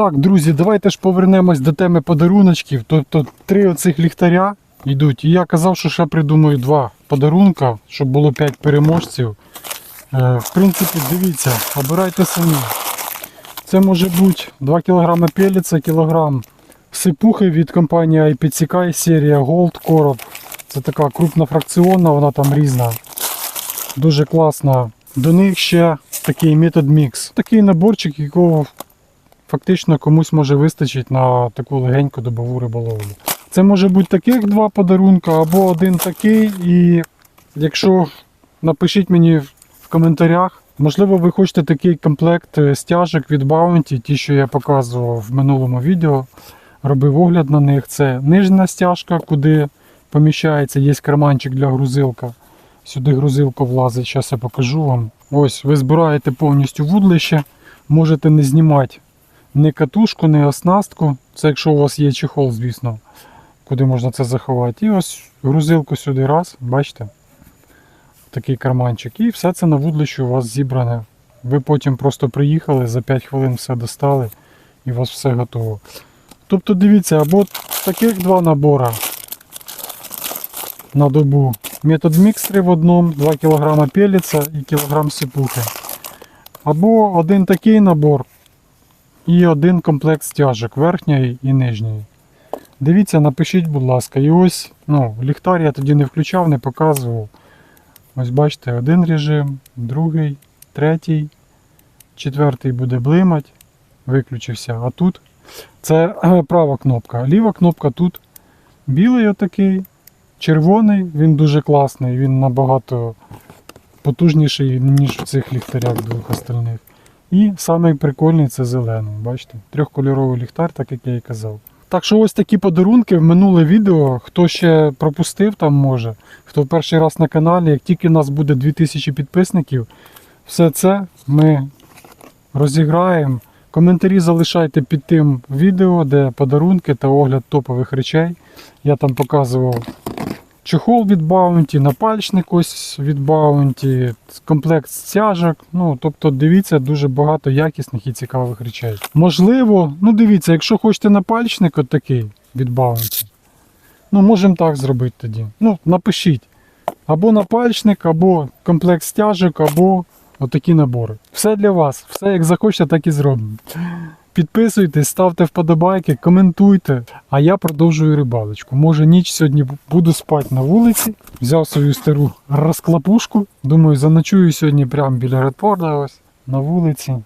Так, друзі, давайте ж повернемось до теми подаруночків. Тобто три оцих ліхтаря йдуть. І я казав, що ще придумаю два подарунка, щоб було 5 переможців. Е, в принципі, дивіться, обирайте самі. Це може бути 2 кг пеліця, кілограм сипухи від компанії IPCK серія Gold Короб. Це така крупна фракціонна, вона там різна. Дуже класна. До них ще такий метод мікс. Такий наборчик, якого фактично комусь може вистачить на таку легеньку добову риболовлю. Це може бути таких два подарунка або один такий. І якщо напишіть мені в коментарях, можливо, ви хочете такий комплект е, стяжок від Bounty, ті, що я показував в минулому відео. Робив огляд на них. Це нижня стяжка, куди поміщається, є карманчик для грузилка. Сюди грузилка влазить, зараз я покажу вам. Ось ви збираєте повністю вудлище, можете не знімати ні катушку, ні оснастку. Це якщо у вас є чехол, звісно, куди можна це заховати. І ось грузилку сюди раз, бачите? Такий карманчик. І все це на вудлищі у вас зібране. Ви потім просто приїхали, за 5 хвилин все достали і у вас все готово. Тобто дивіться, або таких два набора на добу. Метод мікс 3 в одному, 2 кг пеліця і кілограм сипухи. Або один такий набор і один комплект стяжок верхньої і нижньої. Дивіться, напишіть, будь ласка. І ось ну, ліхтар я тоді не включав, не показував. Ось бачите, один режим, другий, третій, четвертий буде блимать, виключився. А тут це е, права кнопка. Ліва кнопка тут білий отакий, червоний, він дуже класний, він набагато потужніший, ніж в цих ліхтарях двох остальних. І самий прикольний це зелений. Бачите? Трьохкольоровий ліхтар, так як я і казав. Так що ось такі подарунки в минуле відео. Хто ще пропустив там може, хто перший раз на каналі, як тільки нас буде 2000 підписників, все це ми розіграємо. Коментарі залишайте під тим відео, де подарунки та огляд топових речей. Я там показував чохол від Bounty, напальчник ось від Bounty, комплект стяжок. Ну, тобто дивіться дуже багато якісних і цікавих речей. Можливо, ну дивіться, якщо хочете напальчник от такий від Bounty, ну можемо так зробити тоді. Ну, напишіть. Або напальчник, або комплект стяжок, або отакі набори. Все для вас, все як захочете, так і зробимо. Підписуйтесь, ставте вподобайки, коментуйте. А я продовжую рибалочку. Може ніч сьогодні буду спати на вулиці. Взяв свою стару розклапушку. Думаю, заночую сьогодні прямо біля редпорда ось на вулиці.